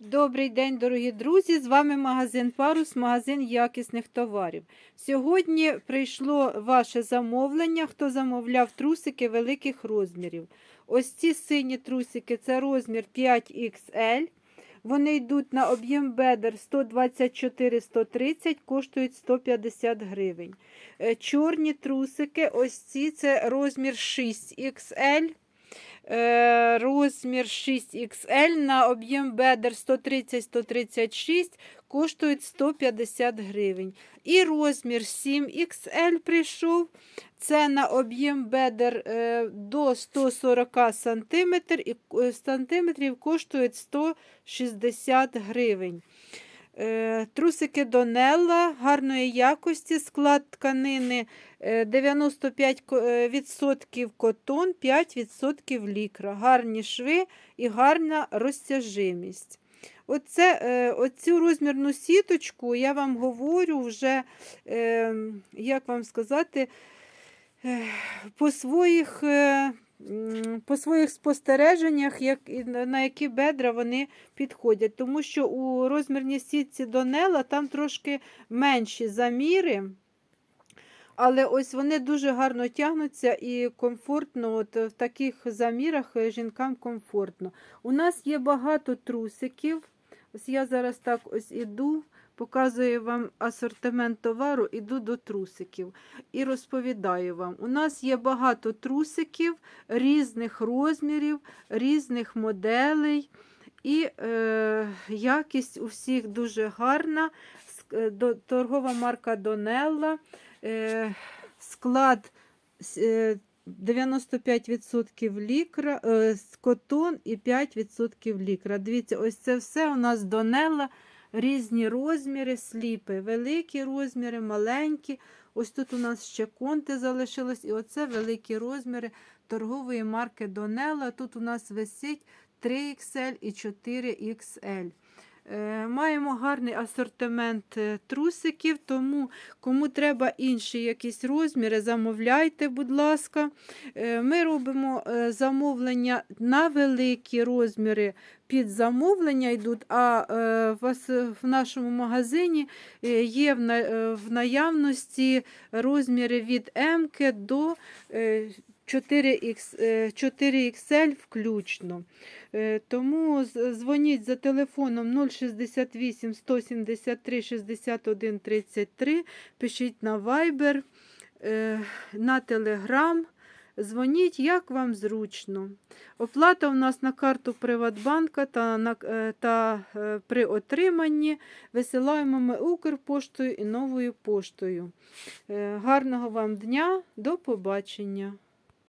Добрий день, дорогі друзі! З вами магазин Парус, магазин якісних товарів. Сьогодні прийшло ваше замовлення, хто замовляв трусики великих розмірів. Ось ці сині трусики це розмір 5XL. Вони йдуть на об'єм бедер 124-130, коштують 150 гривень. Е, Чорні трусики, ось ці це розмір 6XL. Е, розмір 6XL на об'єм бедер 130-136 коштують 150 гривень. І розмір 7XL прийшов. Це на об'єм бедер е, до 140 см і е, коштують 160 гривень. Е, Трусики Донелла гарної якості, склад тканини е, 95% котон, 5% лікра. Гарні шви і гарна розтяжимість. Оце, е, оцю розмірну сіточку я вам говорю вже, е, як вам сказати, е, по своїх. По своїх спостереженнях, як, на на які бедра вони підходять. Тому що у розмірній сітці Донела там трошки менші заміри. Але ось вони дуже гарно тягнуться і комфортно, от в таких замірах е, жінкам комфортно. У нас є багато трусиків. Ось я зараз так ось іду, показую вам асортимент товару, іду до трусиків і розповідаю вам. У нас є багато трусиків різних розмірів, різних моделей. І е, якість у всіх дуже гарна. Е, Торгова марка Донелла. Е, склад е, 95% лікра, е, котон і 5% лікра. Дивіться, ось це все у нас Донелла, різні розміри, сліпи, великі розміри, маленькі. Ось тут у нас ще конти залишилось, і оце великі розміри торгової марки Донела. Тут у нас висить 3XL і 4XL. Е, Маємо гарний асортимент е, трусиків, тому кому треба інші якісь розміри, замовляйте, будь ласка. Е, Ми робимо замовлення на великі розміри під замовлення йдуть, а в нашому магазині є в на- в наявності розміри від М до 4X, 4XL включно. Е, Тому дзвоніть за телефоном 068 173 61 33, пишіть на Viber, е, на Telegram. Дзвоніть, як вам зручно. Оплата у нас на карту Приватбанка та, на, е, та е, при отриманні висилаємо ми Укрпоштою і новою поштою. Е, Гарного вам дня, до побачення!